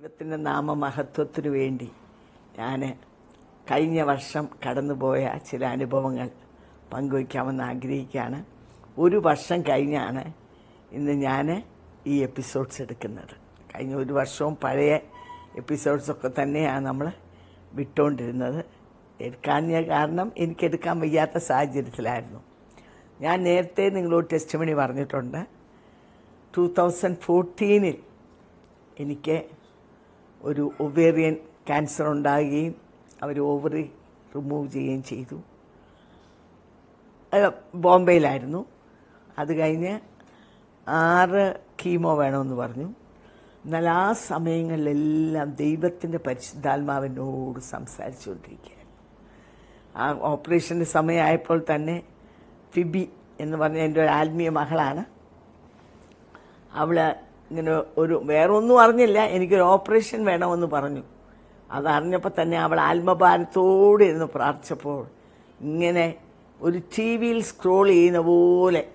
ദൈവത്തിന്റെ നാമമഹത്വത്തിനു വേണ്ടി ഞാൻ കഴിഞ്ഞ വർഷം കടന്നുപോയ ചില അനുഭവങ്ങൾ പങ്കുവയ്ക്കാമെന്ന് ആഗ്രഹിക്കുകയാണ്. ഒരു വർഷം കഴിഞ്ഞാണ് ഇന്ന് ഞാൻ ഈ എപ്പിസോഡ്സ് എടുക്കുന്നത്. കഴിഞ്ഞ ഒരു വർഷവും പഴയ എപ്പിസോഡ്സൊക്കെ തന്നെയാണ് നമ്മൾ വിട്ടുകൊണ്ടിരുന്നത് എടുക്കാൻ ഞാൻ കാരണം എനിക്ക് എടുക്കാൻ വയ്യാത്ത സാഹചര്യത്തിലായിരുന്നു. ഞാൻ നേരത്തെ നിങ്ങളോട് ടെസ്റ്റ് മണി പറഞ്ഞിട്ടുണ്ട് ടു തൗസൻഡ് ഫോർട്ടീനിൽ എനിക്ക് ഒരു ഒവേറിയൻ ക്യാൻസർ ഉണ്ടാകുകയും അവർ ഓവറി റിമൂവ് ചെയ്യുകയും ചെയ്തു. ബോംബെയിലായിരുന്നു. അത് കഴിഞ്ഞ് ആറ് കീമോ വേണമെന്ന് പറഞ്ഞു. എന്നാൽ ആ സമയങ്ങളിലെല്ലാം ദൈവത്തിന്റെ പരിശുദ്ധാത്മാവിനോട് സംസാരിച്ചുകൊണ്ടിരിക്കുകയായിരുന്നു. ആ ഓപ്പറേഷന്റെ സമയമായപ്പോൾ തന്നെ ഫിബി എന്ന് പറഞ്ഞ എന്റെ ഒരു ആത്മീയ മകളാണ്. അവൾ ഇങ്ങനെ ഒരു വേറെ ഒന്നും അറിഞ്ഞില്ല. എനിക്കൊരു ഓപ്പറേഷൻ വേണമെന്ന് പറഞ്ഞു. അതറിഞ്ഞപ്പോൾ തന്നെ അവൾ ആത്മഭാരത്തോടെ ഇരുന്ന് പ്രാർത്ഥിച്ചപ്പോൾ ഇങ്ങനെ ഒരു ടി വിയിൽ സ്ക്രോൾ ചെയ്യുന്ന പോലെ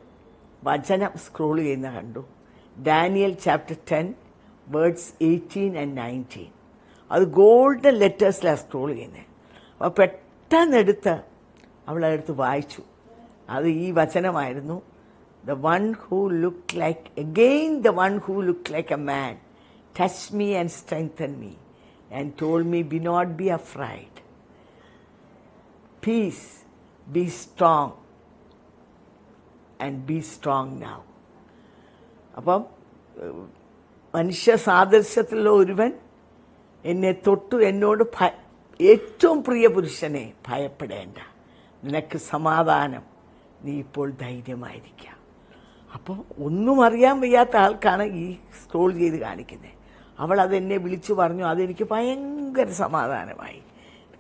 വചനം സ്ക്രോൾ ചെയ്യുന്ന കണ്ടു. Daniel chapter ten words eighteen and nineteen അത് ഗോൾഡൻ ലെറ്റേഴ്സിലാണ് സ്ക്രോൾ ചെയ്യുന്നത് അപ്പോൾ പെട്ടെന്നെടുത്ത് അവളെടുത്ത് വായിച്ചു. അത് ഈ വചനമായിരുന്നു. The one who looked like, again the one who looked like a man, touched me and strengthened me, and told me, Be not be afraid. Peace, be strong, and be strong now. അപ്പം മനുഷ്യ സാദൃശ്യത്തിലുള്ള ഒരുവൻ എന്നെ തൊട്ടു എന്നോട് ഭ- ഏറ്റവും പ്രിയ പുരുഷനെ ഭയപ്പെടേണ്ട നിനക്ക് സമാധാനം നീ ഇപ്പോൾ ധൈര്യമായിരിക്കാം അപ്പോൾ ഒന്നും അറിയാൻ വയ്യാത്ത ആൾക്കാണ് ഈ സ്ക്രോൾ ചെയ്ത് കാണിക്കുന്നത് അവൾ അതെന്നെ വിളിച്ചു പറഞ്ഞു. അതെനിക്ക് ഭയങ്കര സമാധാനമായി.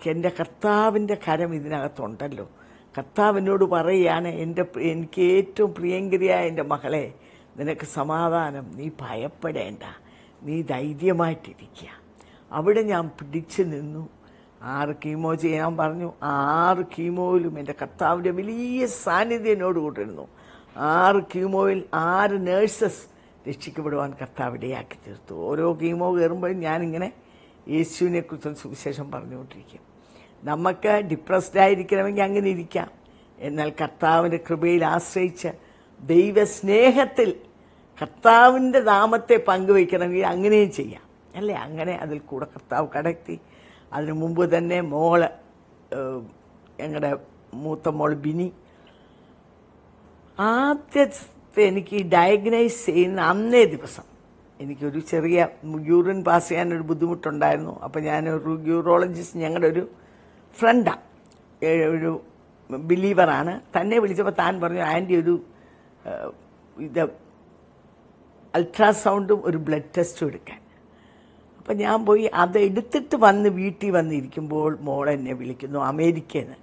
എന്റെ കർത്താവിന്റെ കരം ഇതിനകത്തുണ്ടല്ലോ. കർത്താവിനോട് പറയുകയാണ് എന്റെ എനിക്ക് ഏറ്റവും പ്രിയങ്കരിയായ എന്റെ മകളെ നിനക്ക് സമാധാനം. നീ ഭയപ്പെടേണ്ട. നീ ധൈര്യമായിട്ടിരിക്കുക അവിടെ ഞാൻ പിടിച്ചു നിന്നു. ആറ് കീമോ ചെയ്യാൻ പറഞ്ഞു. ആറ് കീമോയിലും എന്റെ കർത്താവിന്റെ വലിയ സാന്നിധ്യം എന്നോട് കൂട്ടിരുന്നു. ആറ് കീമോയിൽ ആറ് നേഴ്സസ് രക്ഷിക്കപ്പെടുവാൻ കർത്താവ് ഇടയാക്കി തീർത്തു. ഓരോ കീമോ കയറുമ്പോഴും ഞാനിങ്ങനെ യേശുവിനെ കുറിച്ച് സുവിശേഷം പറഞ്ഞുകൊണ്ടിരിക്കും. നമുക്ക് ഡിപ്രസ്ഡ് ആയിരിക്കണമെങ്കിൽ അങ്ങനെ ഇരിക്കാം. എന്നാൽ കർത്താവിന്റെ കൃപയിൽ ആശ്രയിച്ച് ദൈവസ്നേഹത്തിൽ കർത്താവിന്റെ നാമത്തെ പങ്കുവയ്ക്കണമെങ്കിൽ അങ്ങനെയും ചെയ്യാം. അല്ലേ? അങ്ങനെ അതിൽ കൂടെ കർത്താവ് കടത്തി. അതിനു മുമ്പ് തന്നെ മോൾ ഞങ്ങളുടെ മൂത്ത മോൾ ബിനി ആദ്യത്തെ എനിക്ക് ഡയഗ്നൈസ് ചെയ്യുന്ന അന്നേ ദിവസം എനിക്കൊരു ചെറിയ യൂറിൻ പാസ് ചെയ്യാനൊരു ബുദ്ധിമുട്ടുണ്ടായിരുന്നു. അപ്പോൾ ഞാനൊരു യൂറോളജിസ്റ്റ് ഞങ്ങളുടെ ഒരു ഫ്രണ്ടാണ് ഒരു ബിലീവറാണ് തന്നെ വിളിച്ചപ്പോൾ താൻ പറഞ്ഞു ആന്റി ഒരു ഇത് അൾട്രാസൗണ്ടും ഒരു ബ്ലഡ് ടെസ്റ്റും എടുക്കാൻ. അപ്പം ഞാൻ പോയി അത് എടുത്തിട്ട് വന്ന് വീട്ടിൽ വന്നിരിക്കുമ്പോൾ മോൾ എന്നെ വിളിക്കുന്നു അമേരിക്കയിൽ നിന്ന്.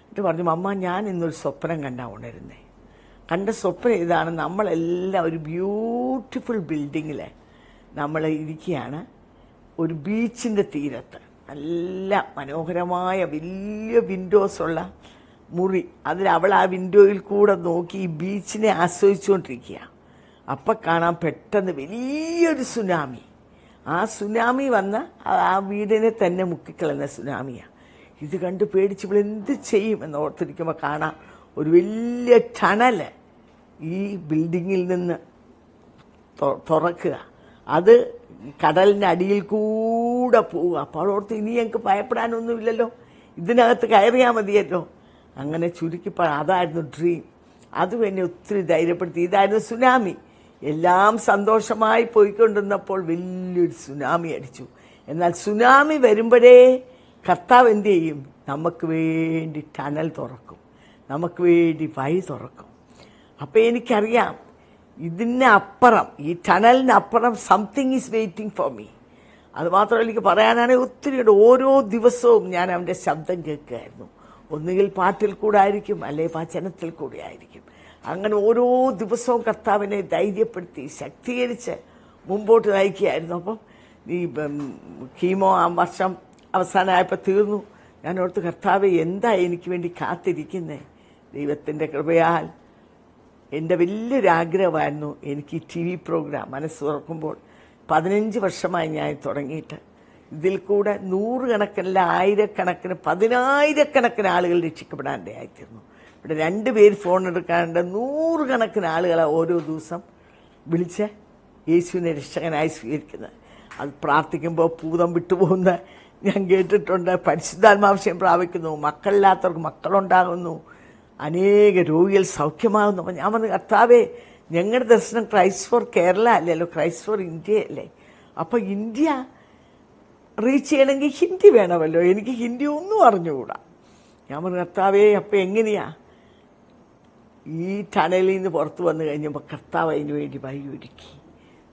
എന്നിട്ട് പറഞ്ഞു അമ്മ ഞാൻ ഇന്നൊരു സ്വപ്നം കണ്ടാണ് ഉണരുന്നേ. കണ്ട സ്വപ്നം ഇതാണ്. നമ്മളെല്ലാം ഒരു ബ്യൂട്ടിഫുൾ ബിൽഡിങ്ങിൽ നമ്മൾ ഇരിക്കുകയാണ് ഒരു ബീച്ചിന്റെ തീരത്ത്. നല്ല മനോഹരമായ വലിയ വിൻഡോസ് ഉള്ള മുറി. അതിൽ അവൾ ആ വിൻഡോയിൽ കൂടെ നോക്കി ഈ ബീച്ചിനെ ആസ്വദിച്ചുകൊണ്ടിരിക്കുക. അപ്പം കാണാൻ പെട്ടെന്ന് വലിയൊരു സുനാമി ആ സുനാമി വന്ന ആ- വീടിനെ തന്നെ മുക്കിക്കളഞ്ഞ സുനാമിയാണ് ഇത് കണ്ട് പേടിച്ച് എന്ത് ചെയ്യും എന്ന് ഓർത്തിരിക്കുമ്പോൾ കാണാം. ഒരു വലിയ ടണൽ ഈ ബിൽഡിങ്ങിൽ നിന്ന് തുറക്കുക. അത് കടലിന്റെ അടിയിൽ കൂടെ പോവുക. അപ്പോൾ ഓർത്ത് ഇനി ഞങ്ങൾക്ക് ഭയപ്പെടാനൊന്നുമില്ലല്ലോ. ഇതിനകത്ത് കയറിയാൽ മതിയല്ലോ. അങ്ങനെ ചുരുക്കി പറ അതായിരുന്നു ഡ്രീം അതും എന്നെ ഒത്തിരി ധൈര്യപ്പെടുത്തി. ഇതായിരുന്നു സുനാമി എല്ലാം സന്തോഷമായി പോയിക്കൊണ്ടിരുന്നപ്പോൾ വലിയൊരു സുനാമി അടിച്ചു. എന്നാൽ സുനാമി വരുമ്പോഴേ കർത്താവ് എന്ത് ചെയ്യും? നമുക്ക് വേണ്ടി ടണൽ തുറക്കും. നമുക്ക് വേണ്ടി വഴി തുറക്കും. അപ്പോൾ എനിക്കറിയാം ഇതിനപ്പുറം ഈ ടണലിനപ്പുറം something is waiting for me അത് മാത്രമല്ല എനിക്ക് പറയാനാണെങ്കിൽ ഒത്തിരി ഉണ്ട്. ഓരോ ദിവസവും ഞാൻ അവന്റെ ശബ്ദം കേൾക്കുമായിരുന്നു ഒന്നുകിൽ പാട്ടിൽ കൂടെ ആയിരിക്കും അല്ലെ വചനത്തിൽ കൂടെ ആയിരിക്കും അങ്ങനെ ഓരോ ദിവസവും കർത്താവിനെ ധൈര്യപ്പെടുത്തി ശക്തീകരിച്ച് മുമ്പോട്ട് നയിക്കുകയായിരുന്നു. അപ്പം ഈ കീമോ ആ വർഷം അവസാനമായപ്പോൾ തീർന്നു. ഞാൻ ഓർത്ത് കർത്താവ് എന്താ എനിക്ക് വേണ്ടി കാത്തിരിക്കുന്നേ? ദൈവത്തിന്റെ കൃപയാൽ എന്റെ വലിയൊരു ആഗ്രഹമായിരുന്നു എനിക്ക് ഈ ടി വി പ്രോഗ്രാം മനസ്സ് തുറക്കുമ്പോൾ പതിനഞ്ച് വർഷമായി ഞാൻ തുടങ്ങിയിട്ട്. ഇതിൽ കൂടെ നൂറുകണക്കിനല്ല ആയിരക്കണക്കിന് പതിനായിരക്കണക്കിന് ആളുകൾ രക്ഷിക്കപ്പെടാനിടയായിത്തീർന്നു ഇവിടെ രണ്ട് പേര് ഫോൺ എടുക്കാണ്ട് നൂറുകണക്കിന് ആളുകളെ ഓരോ ദിവസം വിളിച്ച് യേശുവിനെ രക്ഷകനായി സ്വീകരിക്കുന്നത് അത് പ്രാർത്ഥിക്കുമ്പോൾ പൂതം വിട്ടുപോകുന്ന ഞാൻ കേട്ടിട്ടുണ്ട്. പരിശുദ്ധാത്മാവശ്യം പ്രാപിക്കുന്നു. മക്കളില്ലാത്തവർക്ക് മക്കളുണ്ടാകുന്നു. അനേക രോഗികൾ സൗഖ്യമാകുന്നു ഞാൻ പറഞ്ഞു കർത്താവേ ഞങ്ങളുടെ ദർശനം ക്രൈസ്റ്റ് ഫോർ കേരള അല്ലല്ലോ ക്രൈസ്റ്റ് ഫോർ ഇന്ത്യ അല്ലേ? അപ്പോൾ ഇന്ത്യ റീച്ച് ചെയ്യണമെങ്കിൽ ഹിന്ദി വേണമല്ലോ എനിക്ക് ഹിന്ദി ഒന്നും അറിഞ്ഞുകൂടാ. ഞാൻ പറഞ്ഞു കർത്താവേ അപ്പം എങ്ങനെയാ? ഈ ടണലിൽ നിന്ന് പുറത്ത് വന്ന് കഴിഞ്ഞപ്പോൾ കർത്താവ് അതിന് വേണ്ടി വഴി ഒരുക്കി.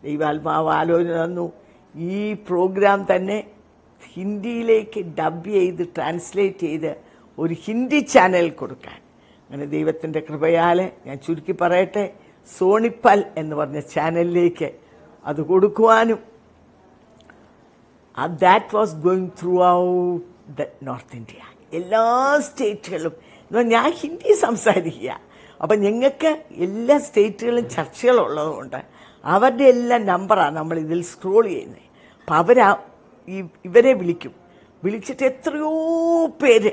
ദൈവാത്മാവ് ആലോചന തന്നു. ഈ പ്രോഗ്രാം തന്നെ ഹിന്ദിയിലേക്ക് ഡബ് ചെയ്ത് ട്രാൻസ്ലേറ്റ് ചെയ്ത് ഒരു ഹിന്ദി ചാനൽ കൊടുക്കാൻ. അങ്ങനെ ദൈവത്തിന്റെ കൃപയാൽ ഞാൻ ചുരുക്കി പറയട്ടെ സോണിപ്പൽ എന്ന് പറഞ്ഞ ചാനലിലേക്ക് അത് കൊടുക്കുവാനും that was going throughout the north India എല്ലാ സ്റ്റേറ്റുകളും ഞാൻ ഹിന്ദി സംസാരിക്കുക. അപ്പം ഞങ്ങൾക്ക് എല്ലാ സ്റ്റേറ്റുകളും ചർച്ചകളുള്ളതുകൊണ്ട് അവരുടെ എല്ലാ നമ്പറാണ് നമ്മൾ ഇതിൽ സ്ക്രോൾ ചെയ്യുന്നത് അപ്പം അവരാ ഇവരെ വിളിക്കും. വിളിച്ചിട്ട് എത്രയോ പേര്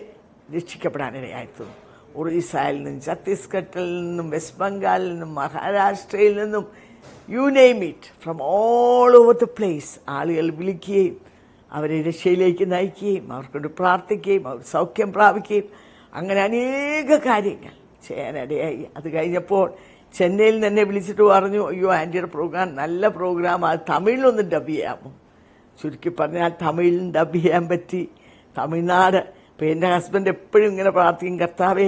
രക്ഷിക്കപ്പെടാനിടയായിരുന്നു ഒറീസയിൽ നിന്നും ഛത്തീസ്ഗഡിൽ നിന്നും വെസ്റ്റ് ബംഗാളിൽ നിന്നും മഹാരാഷ്ട്രയിൽ നിന്നും you name it from all over the place ആളുകൾ വിളിക്കുകയും അവരെ രക്ഷയിലേക്ക് നയിക്കുകയും അവർക്കൊണ്ട് പ്രാർത്ഥിക്കുകയും അവർ സൗഖ്യം പ്രാപിക്കുകയും അങ്ങനെ അനേക കാര്യങ്ങൾ ചെയ്യാനിടയായി. അത് കഴിഞ്ഞപ്പോൾ ചെന്നൈയിൽ തന്നെ വിളിച്ചിട്ട് പറഞ്ഞു അയ്യോ ആന്റിയുടെ പ്രോഗ്രാം നല്ല പ്രോഗ്രാം അത് തമിഴിലൊന്ന് ഡബ് ചെയ്യാമോ? ചുരുക്കി പറഞ്ഞാൽ തമിഴിലും ഡബ് ചെയ്യാൻ പറ്റി. തമിഴ്നാട് ഇപ്പം എന്റെ ഹസ്ബൻഡ് എപ്പോഴും ഇങ്ങനെ പ്രാർത്ഥിക്കും കർത്താവേ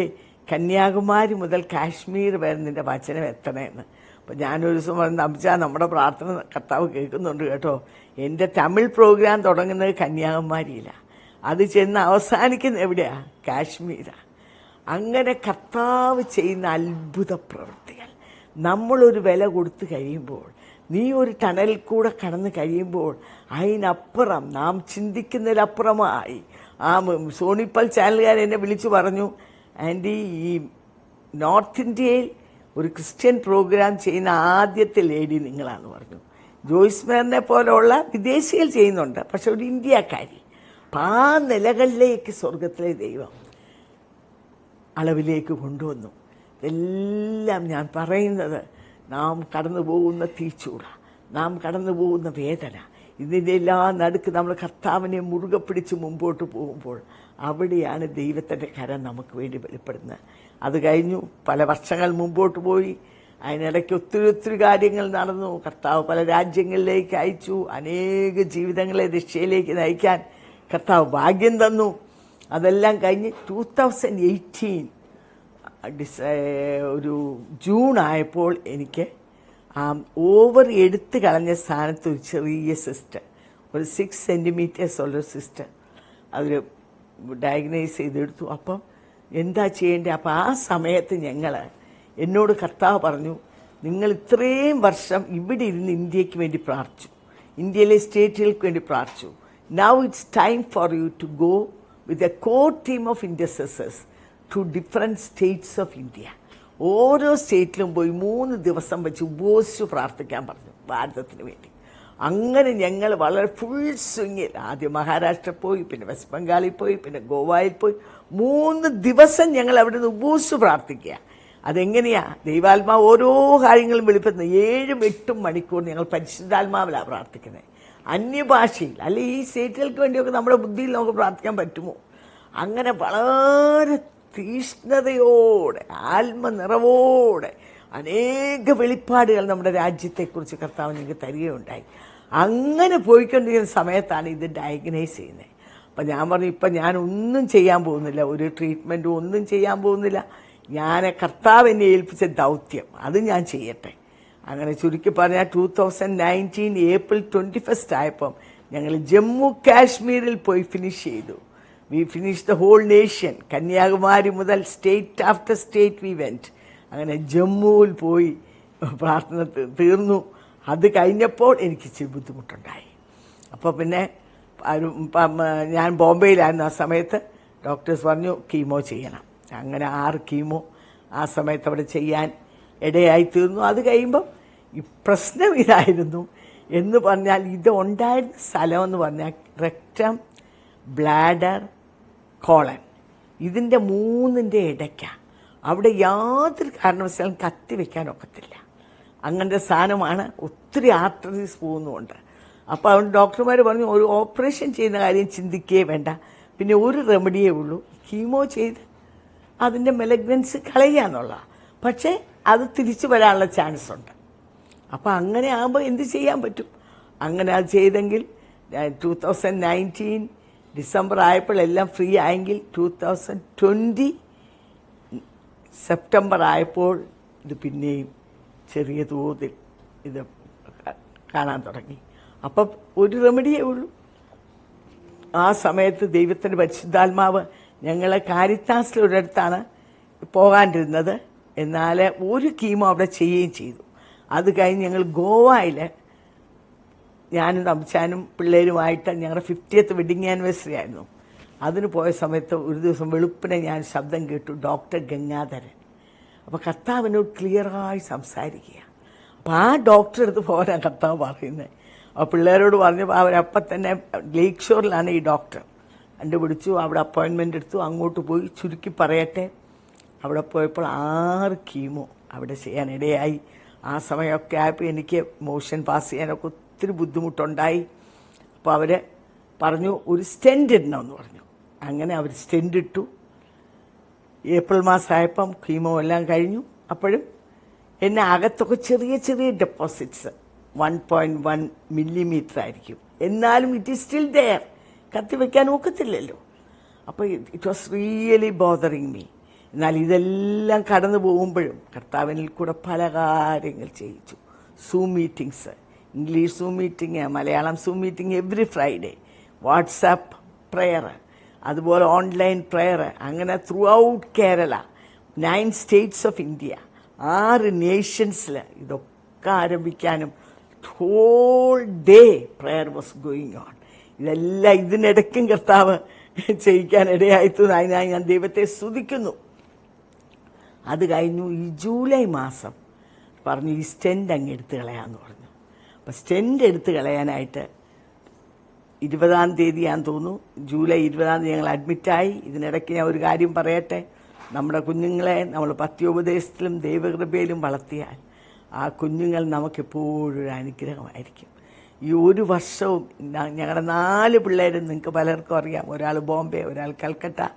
കന്യാകുമാരി മുതൽ കാശ്മീർ വരെ നിന്റെ വചനം എത്തണമെന്ന് അപ്പം ഞാനൊരു ദിവസം പറഞ്ഞു അമിച്ചാ നമ്മുടെ പ്രാർത്ഥന കർത്താവ് കേൾക്കുന്നുണ്ട് കേട്ടോ. എന്റെ തമിഴ് പ്രോഗ്രാം തുടങ്ങുന്നത് കന്യാകുമാരിയിലാണ് അത് ചെന്ന് അവസാനിക്കുന്ന എവിടെയാണ് കാശ്മീരാണ് അങ്ങനെ കർത്താവ് ചെയ്യുന്ന അത്ഭുത പ്രവൃത്തികൾ. നമ്മളൊരു വില കൊടുത്തു കഴിയുമ്പോൾ നീ ഒരു ടണലിൽ കൂടെ കടന്നു കഴിയുമ്പോൾ അതിനപ്പുറം നാം ചിന്തിക്കുന്നതിലപ്പുറമായി ആ സോണിപ്പൽ ചാനലുകാർ എന്നെ വിളിച്ചു പറഞ്ഞു ആന്റി ഈ നോർത്ത് ഇന്ത്യയിൽ ഒരു ക്രിസ്ത്യൻ പ്രോഗ്രാം ചെയ്യുന്ന ആദ്യത്തെ ലേഡി നിങ്ങളാണ് പറഞ്ഞു. ജോയിസ് മേറിനെ പോലെയുള്ള വിദേശികൾ ചെയ്യുന്നുണ്ട് പക്ഷെ ഒരു ഇന്ത്യക്കാരി. അപ്പം ആ നിലകളിലേക്ക് സ്വർഗത്തിലെ ദൈവം അളവിലേക്ക് കൊണ്ടുവന്നു. ഇതെല്ലാം ഞാൻ പറയുന്നത് നാം കടന്നു പോകുന്ന തീച്ചൂട നാം കടന്നു പോകുന്ന വേദന ഇതിന്റെ എല്ലാ നടുക്ക് നമ്മൾ കർത്താവിനെ മുറുകെ പിടിച്ച് മുമ്പോട്ട് പോകുമ്പോൾ അവിടെയാണ് ദൈവത്തിന്റെ കരം നമുക്ക് വേണ്ടി വെളിപ്പെടുന്നത്. അത് കഴിഞ്ഞു പല വർഷങ്ങൾ മുമ്പോട്ട് പോയി. അതിനിടയ്ക്ക് ഒത്തിരി ഒത്തിരി കാര്യങ്ങൾ നടന്നു. കർത്താവ് പല രാജ്യങ്ങളിലേക്ക് അയച്ചു. അനേക ജീവിതങ്ങളെ രക്ഷയിലേക്ക് നയിക്കാൻ കർത്താവ് ഭാഗ്യം തന്നു. അതെല്ലാം കഴിഞ്ഞ് ടൂ തൗസൻഡ് എയ്റ്റീൻ ഡിസ ഒരു ജൂൺ ആയപ്പോൾ എനിക്ക് ഓവർ എടുത്തു കളഞ്ഞ സ്ഥാനത്ത് ഒരു ചെറിയ സിസ്റ്റർ ഒരു സിക്സ് സെന്റിമീറ്റേഴ്സ് ഉള്ള സിസ്റ്റർ അവർ ഡയഗ്നൈസ് ചെയ്തെടുത്തു. അപ്പം എന്താ ചെയ്യേണ്ടത് അപ്പം ആ സമയത്ത് ഞങ്ങൾ എന്നോട് കർത്താവ് പറഞ്ഞു നിങ്ങൾ ഇത്രയും വർഷം ഇവിടെ ഇരുന്ന് ഇന്ത്യയ്ക്ക് വേണ്ടി പ്രാർത്ഥിച്ചു. ഇന്ത്യയിലെ സ്റ്റേറ്റുകൾക്ക് വേണ്ടി പ്രാർത്ഥിച്ചു. Now it's time for you to go with a core team of intercessors to different states of India ഓരോ സ്റ്റേറ്റിലും പോയി മൂന്ന് ദിവസം വെച്ച് ഉപോസിച്ചു പ്രാർത്ഥിക്കാൻ പറഞ്ഞു ഭാരതത്തിന് വേണ്ടി. അങ്ങനെ ഞങ്ങൾ വളരെ ഫുൾ സ്വിങ്ങിൽ ആദ്യം മഹാരാഷ്ട്ര പോയി പിന്നെ വെസ്റ്റ് ബംഗാളിൽ പോയി പിന്നെ ഗോവയിൽ പോയി. മൂന്ന് ദിവസം ഞങ്ങൾ അവിടെ നിന്ന് പ്രാർത്ഥിക്കുക. അതെങ്ങനെയാ? ദൈവാത്മാ ഓരോ കാര്യങ്ങളും വെളിപ്പെടുത്തുന്നത് ഏഴും എട്ടും മണിക്കൂർ ഞങ്ങൾ പരിശുദ്ധാത്മാവിലാണ് പ്രാർത്ഥിക്കുന്നത്. അന്യഭാഷയിൽ അല്ലെ ഈ സ്റ്റേറ്റുകൾക്ക് വേണ്ടിയൊക്കെ നമ്മുടെ ബുദ്ധിയിൽ നമുക്ക് പ്രാർത്ഥിക്കാൻ പറ്റുമോ? അങ്ങനെ വളരെ തീഷ്ണതയോടെ ആത്മനിറവോടെ അനേക വെളിപ്പാടുകൾ നമ്മുടെ രാജ്യത്തെക്കുറിച്ച് കർത്താവ് നിങ്ങൾക്ക് തരികയുണ്ടായി. അങ്ങനെ പോയിക്കൊണ്ടിരിക്കുന്ന സമയത്താണ് ഇത് ഡയഗ്നൈസ് ചെയ്യുന്നത്. അപ്പം ഞാൻ പറഞ്ഞു ഇപ്പം ഞാൻ ഒന്നും ചെയ്യാൻ പോകുന്നില്ല ഒരു ട്രീറ്റ്മെന്റും ഒന്നും ചെയ്യാൻ പോകുന്നില്ല. ഞാൻ കർത്താവ് എന്നെ ഏൽപ്പിച്ച ദൗത്യം അത് ഞാൻ ചെയ്യട്ടെ. അങ്ങനെ ചുരുക്കി പറഞ്ഞാൽ two thousand nineteen April twenty first ആയപ്പം ഞങ്ങൾ ജമ്മു കാശ്മീരിൽ പോയി ഫിനിഷ് ചെയ്തു. We finish the whole nation Kanyakumari മുതൽ state after state we went അങ്ങനെ ജമ്മുവിൽ പോയി പ്രാർത്ഥന തീർന്നു. അത് കഴിഞ്ഞപ്പോൾ എനിക്ക് ഇച്ചിരി ബുദ്ധിമുട്ടുണ്ടായി. അപ്പോൾ പിന്നെ ഞാൻ ബോംബെയിലായിരുന്നു ആ സമയത്ത്. ഡോക്ടേഴ്സ് പറഞ്ഞു കീമോ ചെയ്യണം. അങ്ങനെ ആറ് കീമോ ആ സമയത്ത് അവിടെ ചെയ്യാൻ ഇടയായി തീർന്നു. അത് കഴിയുമ്പം ഈ പ്രശ്നം ഇതായിരുന്നു എന്ന് പറഞ്ഞാൽ ഇത് ഉണ്ടായിരുന്ന സ്ഥലമെന്ന് പറഞ്ഞാൽ റെക്റ്റം ബ്ലാഡർ കോളൻ. ഇതിന്റെ മൂന്നിന്റെ ഇടയ്ക്കാണ് അവിടെ യാതൊരു കാരണവശാലും കത്തി വെക്കാൻ ഒക്കത്തില്ല. അങ്ങനത്തെ സാധനമാണ് ഒത്തിരി ആർട്ടറീസ് പോകുന്നുമുണ്ട്. അപ്പോൾ അതുകൊണ്ട് ഡോക്ടർമാർ പറഞ്ഞു ഒരു ഓപ്പറേഷൻ ചെയ്യുന്ന കാര്യം ചിന്തിക്കുകയേ വേണ്ട. പിന്നെ ഒരു റെമഡിയേ ഉള്ളൂ. കീമോ ചെയ്ത് അതിന്റെ മെലഗ്നൻസ് കളയുക പക്ഷേ അത് തിരിച്ചു വരാനുള്ള ചാൻസ് ഉണ്ട് അപ്പോൾ അങ്ങനെ ആകുമ്പോൾ എന്ത് ചെയ്യാൻ പറ്റും? അങ്ങനെ അത് ചെയ്തെങ്കിൽ ടു തൗസൻഡ് നയന്റീൻ ഡിസംബർ ആയപ്പോൾ എല്ലാം ഫ്രീ ആയെങ്കിൽ ടു തൗസൻഡ് ട്വന്റി സെപ്റ്റംബർ ആയപ്പോൾ ഇത് പിന്നെയും ചെറിയ തോതിൽ ഇത് കാണാൻ തുടങ്ങി. അപ്പം ഒരു റെമഡിയേ ഉള്ളൂ. ആ സമയത്ത് ദൈവത്തിന്റെ പരിശുദ്ധാത്മാവ് ഞങ്ങളെ കാരിത്താസിലൊരിടത്താണ് പോകാണ്ടിരുന്നത്. എന്നാൽ ഒരു കീമോ അവിടെ ചെയ്യുകയും ചെയ്തു. അത് കഴിഞ്ഞ് ഞങ്ങൾ ഗോവയിൽ ഞാനും തമ്പിച്ചാനും പിള്ളേരുമായിട്ട് ഞങ്ങളുടെ ഫിഫ്റ്റിയത്ത് വെഡിങ് ആനിവേഴ്സറി ആയിരുന്നു. അതിന് പോയ സമയത്ത് ഒരു ദിവസം വെളുപ്പിനെ ഞാൻ ശബ്ദം കേട്ടു ഡോക്ടർ ഗംഗാധരൻ. അപ്പോൾ കർത്താവിനോട് ക്ലിയറായി സംസാരിക്കുക. അപ്പോൾ ആ ഡോക്ടറെ അടുത്ത് പോരാ കർത്താവ് പറയുന്നത് അപ്പോൾ പിള്ളേരോട് പറഞ്ഞപ്പോൾ അവരപ്പം തന്നെ ലേക്ക് ഷോറിലാണ് ഈ ഡോക്ടർ. കണ്ടുപിടിച്ചു അവിടെ അപ്പോയിൻമെന്റ് എടുത്തു അങ്ങോട്ട് പോയി ചുരുക്കി പറയട്ടെ. അവിടെ പോയപ്പോൾ ആറ് കീമോ അവിടെ ചെയ്യാനിടയായി ആ സമയമൊക്കെ ആയപ്പോൾ എനിക്ക് മോഷൻ പാസ് ചെയ്യാനൊക്കെ ഒത്തിരി ബുദ്ധിമുട്ടുണ്ടായി. അപ്പോൾ അവർ പറഞ്ഞു ഒരു സ്റ്റെന്റ് ഇടണമെന്ന് പറഞ്ഞു. അങ്ങനെ അവർ സ്റ്റെന്റ് ഇട്ടു. ഏപ്രിൽ മാസമായപ്പം കീമോ എല്ലാം കഴിഞ്ഞു. അപ്പോഴും എന്നെ അകത്തൊക്കെ ചെറിയ ചെറിയ deposits one point one millimetre ആയിരിക്കും. എന്നാലും ഇറ്റ് ഈസ് സ്റ്റിൽ ദയർ കത്തിവെക്കാൻ ഒക്കത്തില്ലല്ലോ. അപ്പോൾ it was really bothering me എന്നാൽ ഇതെല്ലാം കടന്നു പോകുമ്പോഴും കർത്താവിനിൽ കൂടെ പല കാര്യങ്ങൾ ചെയ്യിച്ചു. Zoom meetings English zoom meeting Malayalam zoom meeting every Friday WhatsApp prayer അതുപോലെ ഓൺലൈൻ പ്രെയർ അങ്ങനെ throughout Kerala nine states of India ആറ് നേഷൻസിൽ ഇതൊക്കെ ആരംഭിക്കാനും whole day prayer was going on ഇതെല്ലാം ഇതിനിടയ്ക്കും കർത്താവ് ചെയ്യിക്കാൻ ഇടയായിത്തു അതിനായി ഞാൻ ദൈവത്തെ സ്തുതിക്കുന്നു. അത് കഴിഞ്ഞു ഈ ജൂലൈ മാസം. പറഞ്ഞു ഈ സ്റ്റെൻഡ് അങ്ങ് എടുത്ത് കളയാന്ന് പറഞ്ഞു. അപ്പം സ്റ്റെന്റ് എടുത്ത് കളയാനായിട്ട് ഇരുപതാം തീയതി ഞാൻ തോന്നുന്നു. ജൂലൈ ഇരുപതാം തീയതി ഞങ്ങൾ അഡ്മിറ്റായി ഇതിനിടയ്ക്ക് ഞാൻ ഒരു കാര്യം പറയട്ടെ. നമ്മുടെ കുഞ്ഞുങ്ങളെ നമ്മൾ പത്യോപദേശത്തിലും ദൈവകൃപയിലും വളർത്തിയാൽ ആ കുഞ്ഞുങ്ങൾ നമുക്കെപ്പോഴും ഒരു അനുഗ്രഹമായിരിക്കും. ഈ ഒരു വർഷവും ഞങ്ങളുടെ നാല് പിള്ളേരും നിങ്ങൾക്ക് പലർക്കും അറിയാം. ഒരാൾ ബോംബെ ഒരാൾ കൽക്കട്ട.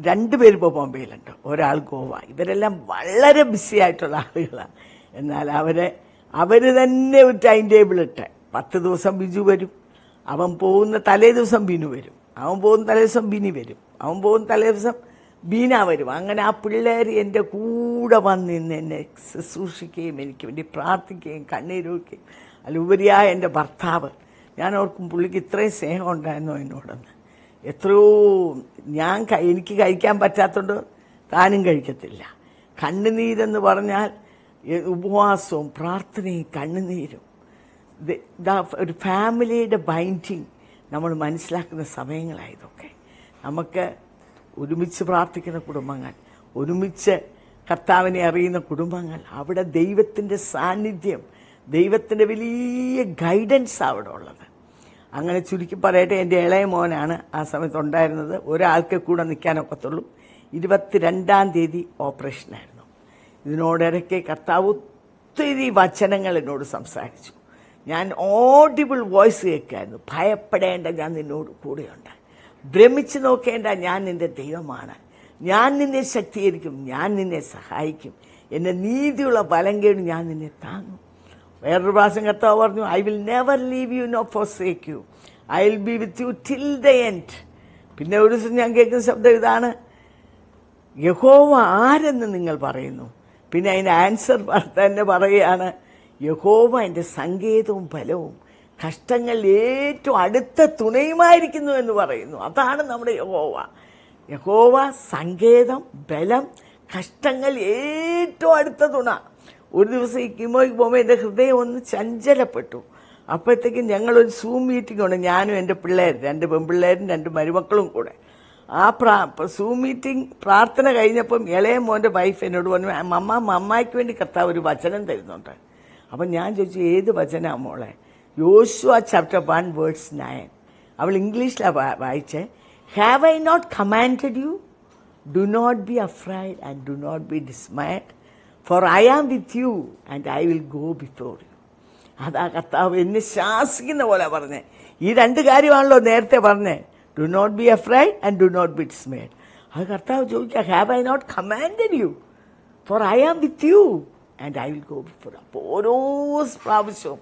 രണ്ടുപേരും ഇപ്പോൾ ബോംബെയിലുണ്ട്. ഒരാൾ ഗോവ. ഇവരെല്ലാം വളരെ ബിസി ആയിട്ടുള്ള ആളുകളാണ്. എന്നാൽ അവരെ അവർ തന്നെ ഒരു ടൈം ടേബിൾ ഇട്ട്. പത്ത് ദിവസം ബിജു വരും. അവൻ പോകുന്ന തലേ ദിവസം ബിനു വരും. അവൻ പോകുന്ന തലേ ദിവസം ബിനി വരും. അവൻ പോകുന്ന തലേ ദിവസം ബീന വരും. അങ്ങനെ ആ പിള്ളേർ എന്റെ കൂടെ വന്ന് നിന്ന് എന്നെ ശുശ്രൂഷിക്കുകയും എനിക്ക് വേണ്ടി പ്രാർത്ഥിക്കുകയും കണ്ണീരൊക്കെയും അതിലുപരിയായ എന്റെ ഭർത്താവ് ഞാൻ ഓർക്കും പുള്ളിക്ക് ഇത്രയും സ്നേഹം ഉണ്ടായിരുന്നോ എന്നോടെന്ന്. എത്രയോ ഞാൻ എനിക്ക് കഴിക്കാൻ പറ്റാത്തതുകൊണ്ട് താനും കഴിക്കത്തില്ല. കണ്ണുനീരെന്ന് പറഞ്ഞാൽ ഉപവാസവും പ്രാർത്ഥനയും കണ്ണുനീരും. ഒരു ഫാമിലിയുടെ ബൈൻഡിങ് നമ്മൾ മനസ്സിലാക്കുന്ന സമയങ്ങളായതൊക്കെ. നമുക്ക് ഒരുമിച്ച് പ്രാർത്ഥിക്കുന്ന കുടുംബങ്ങൾ ഒരുമിച്ച് കർത്താവിനെ അറിയുന്ന കുടുംബങ്ങൾ അവിടെ ദൈവത്തിന്റെ സാന്നിധ്യം ദൈവത്തിന്റെ വലിയ ഗൈഡൻസ് അവിടെ ഉള്ളത്. അങ്ങനെ ചുരുക്കി പറയട്ടെ എന്റെ ഇളയ മോനാണ് ആ സമയത്ത് ഉണ്ടായിരുന്നത്. ഒരാൾക്ക് കൂടെ നിൽക്കാനൊക്കത്തുള്ളൂ ഇരുപത്തിരണ്ടാം തീയതി ഓപ്പറേഷനായിരുന്നു. ഇതിനോടിടയ്ക്ക് കർത്താവ് ഒത്തിരി വചനങ്ങൾ എന്നോട് സംസാരിച്ചു. ഞാൻ ഓഡിബിൾ വോയിസ് കേൾക്കായിരുന്നു. ഭയപ്പെടേണ്ട ഞാൻ നിന്നോട് കൂടെയുണ്ട്. ഭ്രമിച്ചു നോക്കേണ്ട ഞാൻ നിന്റെ ദൈവമാണ്. ഞാൻ നിന്നെ ശക്തീകരിക്കും ഞാൻ നിന്നെ സഹായിക്കും. എന്റെ നീതിയുള്ള ബലം കേട് ഞാൻ നിന്നെ താങ്ങും. വേറൊരു പ്രാവശ്യം കർത്താവ് പറഞ്ഞു I will never leave you no forsake you I will be with you till the end പിന്നെ ഒരു ദിവസം ഞാൻ കേൾക്കുന്ന ശബ്ദം ഇതാണ്. യഹോവ ആരെന്ന് നിങ്ങൾ പറയുന്നു? പിന്നെ അതിന്റെ ആൻസർ തന്നെ പറയുകയാണ് യഹോവ എന്റെ സങ്കേതവും ഫലവും കഷ്ടങ്ങൾ ഏറ്റവും അടുത്ത തുണയുമായിരിക്കുന്നു എന്ന് പറയുന്നു. അതാണ് നമ്മുടെ യഹോവ. യഹോവ സങ്കേതം ബലം കഷ്ടങ്ങൾ ഏറ്റവും അടുത്ത തുണ. ഒരു ദിവസം ഈ കിമോയ്ക്ക് പോകുമ്പോൾ എന്റെ ഹൃദയം ഒന്ന് ചഞ്ചലപ്പെട്ടു. അപ്പോഴത്തേക്കും ഞങ്ങളൊരു സൂം മീറ്റിംഗ് ഉണ്ട്. ഞാനും എന്റെ പിള്ളേർ രണ്ട് പെൺപിള്ളേരും രണ്ട് മരുമക്കളും കൂടെ. ആ പ്രാ സൂം മീറ്റിംഗ് പ്രാർത്ഥന കഴിഞ്ഞപ്പം ഇളയ മോന്റെ വൈഫ് എന്നോട് പറഞ്ഞു മമ്മ മമ്മായിക്ക് വേണ്ടി കർത്താവ് ഒരു വചനം തരുന്നുണ്ട്. അപ്പം ഞാൻ ചോദിച്ചു ഏത് വചനമാണ് മോളെ? യോശുവ ചാപ്റ്റർ വൺ വേർഡ്സ് നയൻ അവൾ ഇംഗ്ലീഷിലാണ് വായിച്ചേ. Have I not commanded you do not be afraid and do not be dismayed for I am with you and I will go before you അതാ കർത്താവ് എന്നെ ശാസിക്കുന്ന പോലെ പറഞ്ഞേ. ഈ രണ്ട് കാര്യമാണല്ലോ നേരത്തെ പറഞ്ഞേ. Do not be afraid and do not be dismayed അത് കർത്താവ് ചോദിക്കുക have I not commanded you for I am with you and I will go before അപ്പോൾ ഓരോ പ്രാവശ്യവും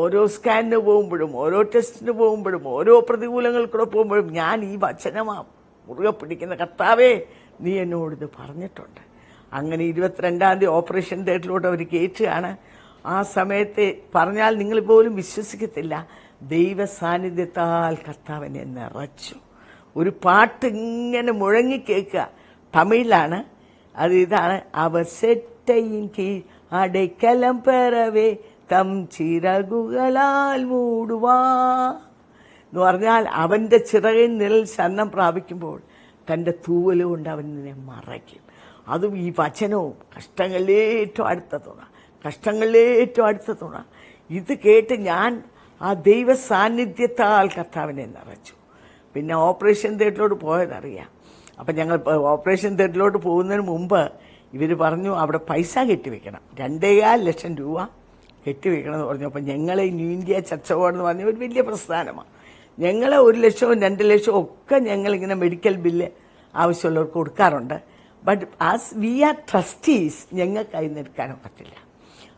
ഓരോ സ്കാനിന് പോകുമ്പോഴും ഓരോ ടെസ്റ്റിന് പോകുമ്പോഴും ഓരോ പ്രതികൂലങ്ങൾക്കൂടെ പോകുമ്പോഴും ഞാൻ ഈ വചനമാ മുറുകെ പിടിക്കുന്ന കർത്താവേ നീ എന്നോട് ഇത് പറഞ്ഞിട്ടുണ്ട്. അങ്ങനെ ഇരുപത്തിരണ്ടാം തീയതി ഓപ്പറേഷൻ തിയേറ്ററിലോട്ട് അവർ കയറ്റുകയാണ്. ആ സമയത്ത് പറഞ്ഞാൽ നിങ്ങൾ പോലും വിശ്വസിക്കത്തില്ല. ദൈവ സാന്നിധ്യത്താൽ കർത്താവിനെ നിറച്ചു. ഒരു പാട്ട് ഇങ്ങനെ മുഴങ്ങി കേൾക്കുക. തമിഴിലാണ്. അത് ഇതാണ്. അവർ സെറ്റയിൻ കീഴ് അടയ്ക്കലം പെറവേ തം ചിറകുകളാൽ മൂടുവാ എന്ന് പറഞ്ഞാൽ അവന്റെ ചിറകിൽ നിഴൽ ശരണം പ്രാപിക്കുമ്പോൾ തന്റെ തൂവൽ കൊണ്ട് അവൻ നിന്നെ മറയ്ക്കും. അതും ഈ വചനവും കഷ്ടങ്ങളിലേറ്റവും അടുത്ത തുണ. കഷ്ടങ്ങളിലേറ്റവും അടുത്ത തുണ. ഇത് കേട്ട് ഞാൻ ആ ദൈവ സാന്നിധ്യത്താൽ കർത്താവിനെ നിറച്ചു. പിന്നെ ഓപ്പറേഷൻ തിയേറ്ററിലോട്ട് പോയതറിയാം. അപ്പം ഞങ്ങൾ ഓപ്പറേഷൻ തിയേറ്ററിലോട്ട് പോകുന്നതിന് മുമ്പ് ഇവർ പറഞ്ഞു അവിടെ പൈസ കെട്ടിവെക്കണം. രണ്ടേകാൽ ലക്ഷം രൂപ കെട്ടിവെക്കണം എന്ന് പറഞ്ഞു. അപ്പം ഞങ്ങളെ ന്യൂ ഇന്ത്യ ചർച്ച എന്ന് പറഞ്ഞ ഒരു വലിയ പ്രസ്ഥാനമാണ്. ഞങ്ങളെ ഒരു ലക്ഷവും രണ്ട് ലക്ഷവും ഒക്കെ ഞങ്ങളിങ്ങനെ മെഡിക്കൽ ബില്ല് ആവശ്യമുള്ളവർക്ക് കൊടുക്കാറുണ്ട്. But as we are trustees ഞങ്ങൾക്ക് അതിന് പറ്റില്ല.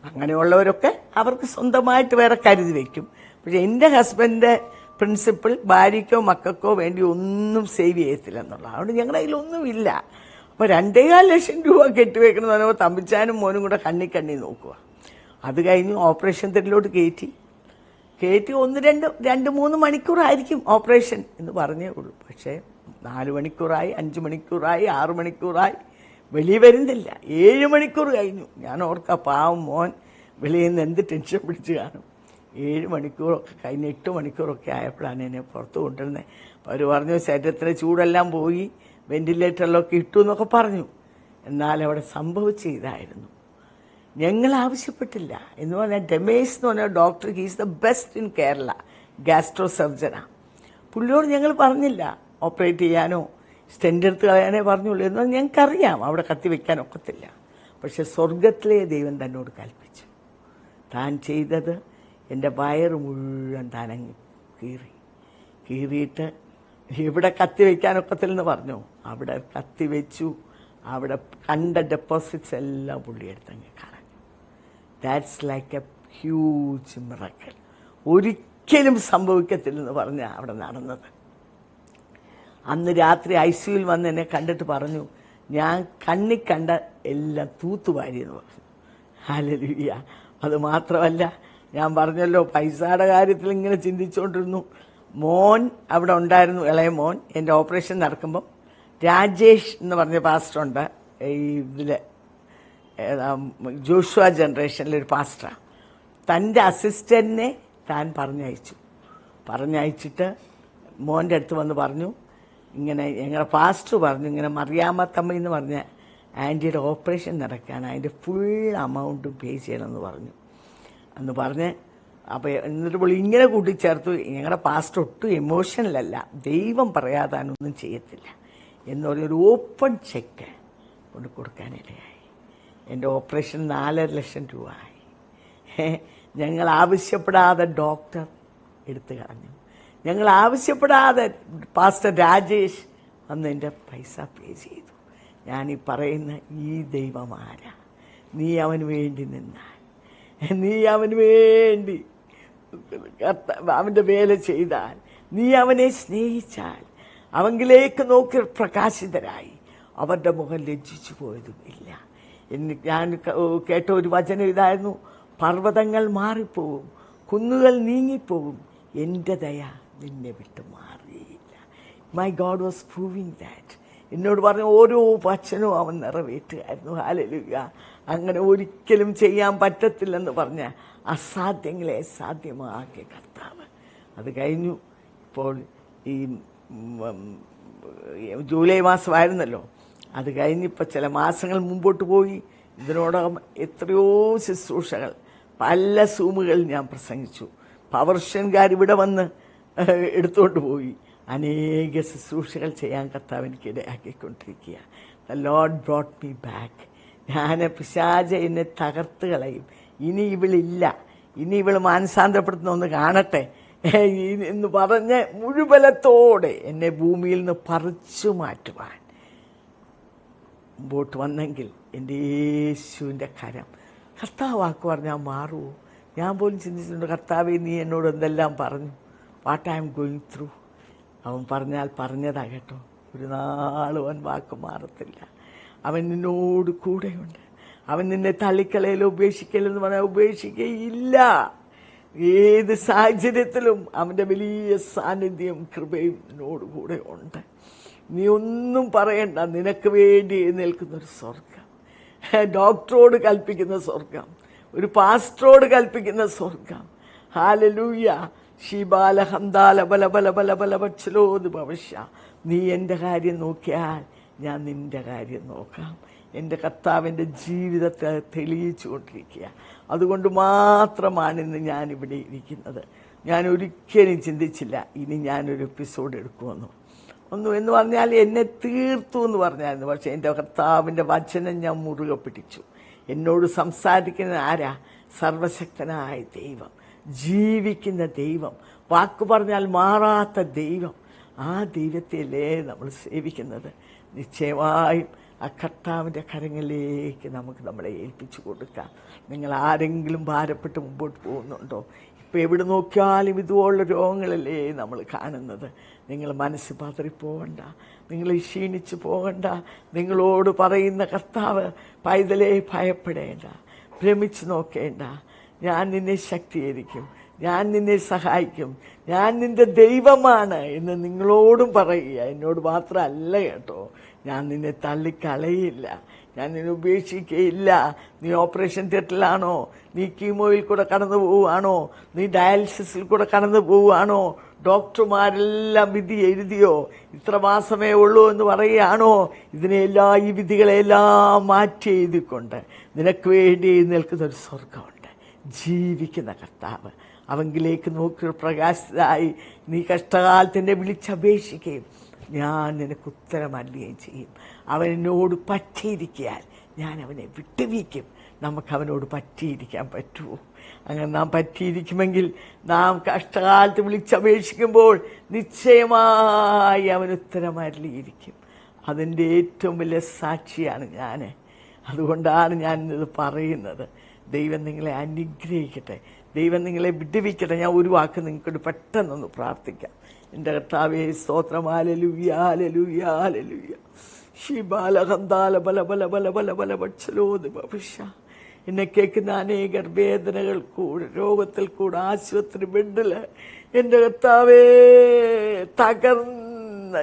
അങ്ങനെയുള്ളവരൊക്കെ അവർക്ക് സ്വന്തമായിട്ട് വേറെ കരുതി വയ്ക്കും പക്ഷെ എന്റെ ഹസ്ബൻഡ് പ്രിൻസിപ്പിൾ ഭാര്യയ്ക്കോ മക്കൾക്കോ വേണ്ടി ഒന്നും സേവ് ചെയ്യത്തില്ല എന്നുള്ളത് അതുകൊണ്ട് ഞങ്ങളുടെ കയ്യിലൊന്നുമില്ല. അപ്പോൾ രണ്ടേകാൽ ലക്ഷം രൂപ കെട്ടിവെക്കണമെന്ന് പറയുമ്പോൾ തമ്പിച്ചാനും മോനും കൂടെ കണ്ണി കണ്ണി നോക്കുക. അത് കഴിഞ്ഞ് ഓപ്പറേഷൻ തെറ്റിലോട്ട് കയറ്റി കയറ്റി ഒന്ന് രണ്ട് രണ്ട് മൂന്ന് മണിക്കൂറായിരിക്കും ഓപ്പറേഷൻ എന്ന് പറഞ്ഞേ ഉള്ളൂ. പക്ഷേ നാല് മണിക്കൂറായി അഞ്ച് മണിക്കൂറായി ആറ് മണിക്കൂറായി. വെളി വരുന്നില്ല. ഏഴ് മണിക്കൂർ കഴിഞ്ഞു. ഞാൻ ഓർക്കാം പാവം മോൻ വെളിയിൽ നിന്ന് എന്ത് ടെൻഷൻ പിടിച്ച് കാണും. ഏഴ് മണിക്കൂറൊക്കെ കഴിഞ്ഞ് എട്ട് മണിക്കൂറൊക്കെ ആയപ്പോഴാണ് എന്നെ പുറത്ത് കൊണ്ടുവരുന്നത് അപ്പോൾ അവർ പറഞ്ഞു ശരീരത്തിലെ ചൂടെല്ലാം പോയി വെന്റിലേറ്ററിലൊക്കെ ഇട്ടു എന്നൊക്കെ പറഞ്ഞു. എന്നാൽ അവിടെ സംഭവിച്ച ഇതായിരുന്നു ഞങ്ങൾ ആവശ്യപ്പെട്ടില്ല. എന്ന് പറഞ്ഞാൽ ഡെമേസ് എന്ന് പറഞ്ഞ doctor he's the best in Kerala gastro സർജനാണ് പുള്ളിയോട് ഞങ്ങൾ പറഞ്ഞില്ല ഓപ്പറേറ്റ് ചെയ്യാനോ സ്റ്റെന്റ് എടുത്ത് കളയാനേ പറഞ്ഞുള്ളൂ എന്ന് പറഞ്ഞാൽ ഞങ്ങൾക്കറിയാം അവിടെ കത്തി വെക്കാൻ ഒക്കത്തില്ല. പക്ഷെ സ്വർഗത്തിലെ ദൈവം തന്നോട് കൽപ്പിച്ചു. താൻ ചെയ്തത് എന്റെ വയറ് മുഴുവൻ തലങ്ങി കീറി. കീറിയിട്ട് ഇവിടെ കത്തി വെക്കാനൊക്കത്തില്ലെന്ന് പറഞ്ഞു. അവിടെ കത്തി വെച്ചു. അവിടെ കണ്ട ഡെപ്പോസിറ്റ്സ് എല്ലാം പുള്ളി എടുത്തങ്ങ് കളഞ്ഞു. That's like a huge miracle ഒരിക്കലും സംഭവിക്കത്തില്ലെന്ന് പറഞ്ഞ അവിടെ നടന്നത്. അന്ന് രാത്രി ഐ സിയുൽ വന്ന് എന്നെ കണ്ടിട്ട് പറഞ്ഞു ഞാൻ കണ്ണി കണ്ട എല്ലാം തൂത്തുവാരി എന്ന് പറഞ്ഞു. ഹാലലുയ്യ അത് മാത്രമല്ല ഞാൻ പറഞ്ഞല്ലോ പൈസയുടെ കാര്യത്തിൽ ഇങ്ങനെ ചിന്തിച്ചുകൊണ്ടിരുന്നു മോൻ അവിടെ ഉണ്ടായിരുന്നു ഇളയ മോൻ. എന്റെ ഓപ്പറേഷൻ നടക്കുമ്പം രാജേഷ് എന്ന് പറഞ്ഞ പാസ്റ്ററുണ്ട് ഈ ഇതിൽ ജോഷുവ ജനറേഷനിലൊരു പാസ്റ്ററാണ് തന്റെ അസിസ്റ്റന്റിനെ താൻ പറഞ്ഞയച്ചു. പറഞ്ഞയച്ചിട്ട് മോന്റെ അടുത്ത് വന്ന് പറഞ്ഞു ഇങ്ങനെ ഞങ്ങളുടെ പാസ്റ്റർ പറഞ്ഞു ഇങ്ങനെ മറിയാമ്മത്തമ്മ എന്ന് പറഞ്ഞ ആന്റിയുടെ ഓപ്പറേഷൻ നടക്കുകയാണ് അതിന്റെ ഫുൾ അമൗണ്ട് പേ ചെയ്യണമെന്ന് പറഞ്ഞു. എന്ന് പറഞ്ഞ് അപ്പോൾ എന്നിട്ട് പുള്ളി ഇങ്ങനെ കൂട്ടിച്ചേർത്തു. ഞങ്ങളുടെ പാസ്റ്റ് ഒട്ടും എമോഷണലല്ല ദൈവം പറയാതാനൊന്നും ചെയ്യത്തില്ല. എന്ന് പറഞ്ഞൊരു ഓപ്പൺ ചെക്ക് കൊണ്ട് കൊടുക്കാനിടയായി. എന്റെ ഓപ്പറേഷൻ നാലര ലക്ഷം രൂപ ആയി. ഞങ്ങൾ ആവശ്യപ്പെടാതെ ഡോക്ടർ എടുത്തു കളഞ്ഞു. ഞങ്ങൾ ആവശ്യപ്പെടാതെ പാസ്റ്റർ രാജേഷ് അന്ന് എന്റെ പൈസ പേ ചെയ്തു. ഞാനീ പറയുന്ന ഈ ദൈവം ആരാ? നീ അവന് വേണ്ടി നിന്നാൽ നീ അവന് വേണ്ടി അവന്റെ വേല ചെയ്താൽ നീ അവനെ സ്നേഹിച്ചാൽ അവങ്കിലേക്ക് നോക്കി പ്രകാശിതരായി. അവരുടെ മുഖം ലജ്ജിച്ചു പോയതും ഇല്ല. ഞാൻ കേട്ട ഒരു വചനം ഇതായിരുന്നു. പർവതങ്ങൾ മാറിപ്പോവും കുന്നുകൾ നീങ്ങിപ്പോവും. എന്റെ ദയ നിന്നെ വിട്ടു മാറിയില്ല my God was proving that എന്നോട് പറഞ്ഞ ഓരോ വചനവും അവൻ നിറവേറ്റുകയായിരുന്നു. ഹാലലുക അങ്ങനെ ഒരിക്കലും ചെയ്യാൻ പറ്റത്തില്ലെന്ന് പറഞ്ഞ അസാധ്യങ്ങളെ സാധ്യമാക്കിയ കർത്താവ്. അത് കഴിഞ്ഞു. ഇപ്പോൾ ഈ ജൂലൈ മാസമായിരുന്നല്ലോ. അത് കഴിഞ്ഞിപ്പോൾ ചില മാസങ്ങൾ മുമ്പോട്ട് പോയി. ഇതിനോടകം എത്രയോ ശുശ്രൂഷകൾ. പല സൂമുകളിൽ ഞാൻ പ്രസംഗിച്ചു. പവർഷൻകാർ ഇവിടെ വന്ന് എടുത്തുകൊണ്ട് പോയി. അനേക ശുശ്രൂഷകൾ ചെയ്യാൻ കർത്താവ് എനിക്ക് ഇടയാക്കിക്കൊണ്ടിരിക്കുക. The Lord brought me back ഞാൻ പിശാജ എന്നെ തകർത്ത് കളയും. ഇനി ഇവളില്ല. ഇനി ഇവൾ മാനസാന്തരപ്പെടുത്തുന്ന ഒന്ന് കാണട്ടെ. എന്ന് പറഞ്ഞ് മുഴുവലത്തോടെ എന്നെ ഭൂമിയിൽ നിന്ന് പറിച്ചു മാറ്റുവാൻ. മുമ്പോട്ട് വന്നെങ്കിൽ എന്റെ യേശുവിന്റെ കരം. കർത്താവ് വാക്ക് പറഞ്ഞാൽ മാറുമോ ഞാൻ പോലും ചിന്തിച്ചിട്ടുണ്ട് കർത്താവെ നീ എന്നോട് എന്തെല്ലാം പറഞ്ഞു? What I am going through അവൻ പറഞ്ഞാൽ പറഞ്ഞതാ കേട്ടോ. ഒരു നാളും അവൻ വാക്ക് മാറത്തില്ല. അവൻ നിന്നോട് കൂടെയുണ്ട്. അവൻ നിന്നെ തള്ളിക്കളയിൽ ഉപേക്ഷിക്കലെന്ന് പറഞ്ഞാൽ ഉപേക്ഷിക്കയില്ല. ഏത് സാഹചര്യത്തിലും അവന്റെ വലിയ സാന്നിധ്യം കൃപയും നിന്നോട് കൂടെ ഉണ്ട്. നീ ഒന്നും പറയണ്ട. നിനക്ക് വേണ്ടി നിൽക്കുന്നൊരു സ്വർഗം ഡോക്ടറോട് കൽപ്പിക്കുന്ന സ്വർഗം ഒരു പാസ്റ്ററോട് കൽപ്പിക്കുന്ന സ്വർഗം ഹാലലൂയ. ശിബാല ഹന്താല ബല ബല ബല ബല ഭക്ഷലോത് ഭവിഷ്യ നീ എന്റെ കാര്യം നോക്കിയാൽ ഞാൻ നിന്റെ കാര്യം നോക്കാം. എന്റെ കർത്താവിന്റെ ജീവിതത്തെ തെളിയിച്ചു കൊണ്ടിരിക്കുക അതുകൊണ്ട് മാത്രമാണ് ഇന്ന് ഞാനിവിടെ ഇരിക്കുന്നത്. ഞാൻ ഒരിക്കലും ചിന്തിച്ചില്ല ഇനി ഞാനൊരു എപ്പിസോഡ് എടുക്കുമെന്നു. ഒന്നു എന്ന് പറഞ്ഞാൽ എന്നെ തീർത്തു എന്ന് പറഞ്ഞായിരുന്നു. പക്ഷേ എന്റെ കർത്താവിന്റെ വചനം ഞാൻ മുറുകെ പിടിച്ചു. എന്നോട് സംസാരിക്കുന്ന ആരാ? സർവശക്തനായ ദൈവം. ജീവിക്കുന്ന ദൈവം. വാക്ക് പറഞ്ഞാൽ മാറാത്ത ദൈവം. ആ ദൈവത്തിലേ നമ്മൾ സേവിക്കുന്നത്? നിശ്ചയമായും ആ കർത്താവിന്റെ കരങ്ങളിലേക്ക് നമുക്ക് നമ്മളെ ഏൽപ്പിച്ചു കൊടുക്കാം. നിങ്ങൾ ആരെങ്കിലും ഭാരപ്പെട്ട് മുമ്പോട്ട് പോകുന്നുണ്ടോ? ഇപ്പം എവിടെ നോക്കിയാലും ഇതുപോലുള്ള രോഗങ്ങളല്ലേ നമ്മൾ കാണുന്നത്. നിങ്ങൾ മനസ്സ് പതറിപ്പോകണ്ട നിങ്ങൾ ക്ഷീണിച്ച് പോകണ്ട. നിങ്ങളോട് പറയുന്ന കർത്താവ് പൈതലേ ഭയപ്പെടേണ്ട. ഭ്രമിച്ച് നോക്കേണ്ട. ഞാൻ നിന്നെ ശക്തീകരിക്കും. ഞാൻ നിന്നെ സഹായിക്കും. ഞാൻ നിന്റെ ദൈവമാണ് എന്ന് നിങ്ങളോടും പറയുക. എന്നോട് മാത്രമല്ല കേട്ടോ. ഞാൻ നിന്നെ തള്ളിക്കളയില്ല. ഞാൻ നിന്നെ ഉപേക്ഷിക്കുകയില്ല നീ ഓപ്പറേഷൻ തിയേറ്ററിലാണോ? നീ കീമോയിൽ കൂടെ കടന്നു പോവുകയാണോ? നീ ഡയാലിസിസിൽ കൂടെ കടന്നു പോവുകയാണോ? ഡോക്ടർമാരെല്ലാം വിധി എഴുതിയോ? ഇത്ര മാസമേ ഉള്ളൂ എന്ന് പറയുകയാണോ? ഇതിനെല്ലാം ഈ വിധികളെല്ലാം മാറ്റി എഴുതിക്കൊണ്ട് നിനക്ക് വേണ്ടി നിൽക്കുന്ന ഒരു സ്വർഗമുണ്ട് ജീവിക്കുന്ന കർത്താവ്. അവങ്കിലേക്ക് നോക്കി പ്രകാശിതായി നീ കഷ്ടകാലത്തിന്റെ വിളിച്ചപേക്ഷിക്കുകയും ഞാൻ നിനക്ക് ഉത്തരമല്ലുകയും ചെയ്യും. അവനോട് പറ്റിയിരിക്കാൻ ഞാൻ അവനെ വിട്ടുവീക്കും. നമുക്ക് അവനോട് പറ്റിയിരിക്കാൻ പറ്റുമോ അങ്ങനെ നാം പറ്റിയിരിക്കുമെങ്കിൽ നാം കഷ്ടകാലത്ത് വിളിച്ചപേക്ഷിക്കുമ്പോൾ നിശ്ചയമായി അവൻ ഉത്തരമല്ലിയിരിക്കും അതിന്റെ ഏറ്റവും വലിയ സാക്ഷിയാണ് ഞാൻ. അതുകൊണ്ടാണ് ഞാൻ ഇത് പറയുന്നത്. ദൈവം നിങ്ങളെ അനുഗ്രഹിക്കട്ടെ. ദൈവം നിങ്ങളെ വിടുവിക്കട്ടെ. ഞാൻ ഒരു വാക്ക് നിങ്ങൾക്കൊരു പെട്ടെന്നൊന്ന് പ്രാർത്ഥിക്കാം. എന്റെ കർത്താവേ സ്തോത്രമാലലുയാലലുയാലലുയ ശിബാലഹന്താല ബല ബല ബല ബല ബല ഭക്ഷലോത് ഭവിഷ്യ എന്നെ കേൾക്കുന്ന അനേകർ വേദനകൾ കൂടെ രോഗത്തിൽ കൂടെ ആശുപത്രി ബെഡിൽ. എന്റെ കർത്താവേ തകർന്ന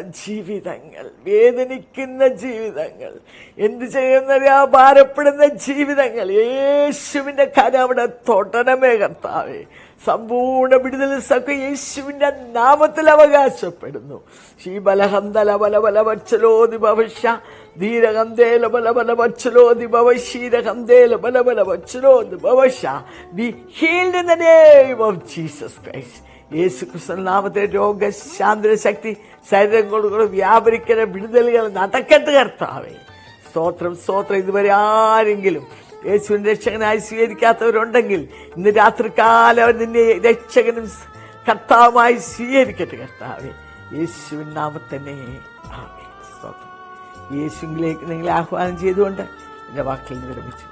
ജീവിതങ്ങൾ വേദനിക്കുന്ന ജീവിതങ്ങൾ എന്ത് ചെയ്യുന്നറിയാ ഭാരപ്പെടുന്ന ജീവിതങ്ങൾ യേശുവിന്റെ കര അവിടെ തൊടണമേ കർത്താവേ. സമ്പൂർണ വിടുതൽ സഖ്യ യേശുവിന്റെ നാമത്തിൽ അവകാശപ്പെടുന്നു. ശ്രീ ബലഹന്തല ബല ബല വച്ചലോതി ഭവിഷ്യ ധീരഹന്തേല ബല ബല വച്ചലോതി ഭവശ്ശീരഹന്തേല ബല ബല വച്ചലോതി ഭവശ്യ be healed in the name of Jesus Christ യേശു ക്രിസ്തു നാമത്തെ രോഗശാന്തര ശക്തി ശരീരം കൊണ്ട് വ്യാപരിക്കുന്ന വിടുതലുകൾ നടക്കട്ടെ കർത്താവേ. സ്തോത്രം സ്തോത്രം. ഇതുവരെ ആരെങ്കിലും യേശുവിൻ രക്ഷകനായി സ്വീകരിക്കാത്തവരുണ്ടെങ്കിൽ ഇന്ന് രാത്രികാലം അവൻ നിന്നെ രക്ഷകനും കർത്താവുമായി സ്വീകരിക്കട്ടെ കർത്താവേ. യേശുവിൻ നാമത്തന്നെ സ്തോത്രം. യേശുവിലേക്ക് നിങ്ങളെ ആഹ്വാനം ചെയ്തുകൊണ്ട് എന്റെ വാക്കിൽ വിരമിച്ചു.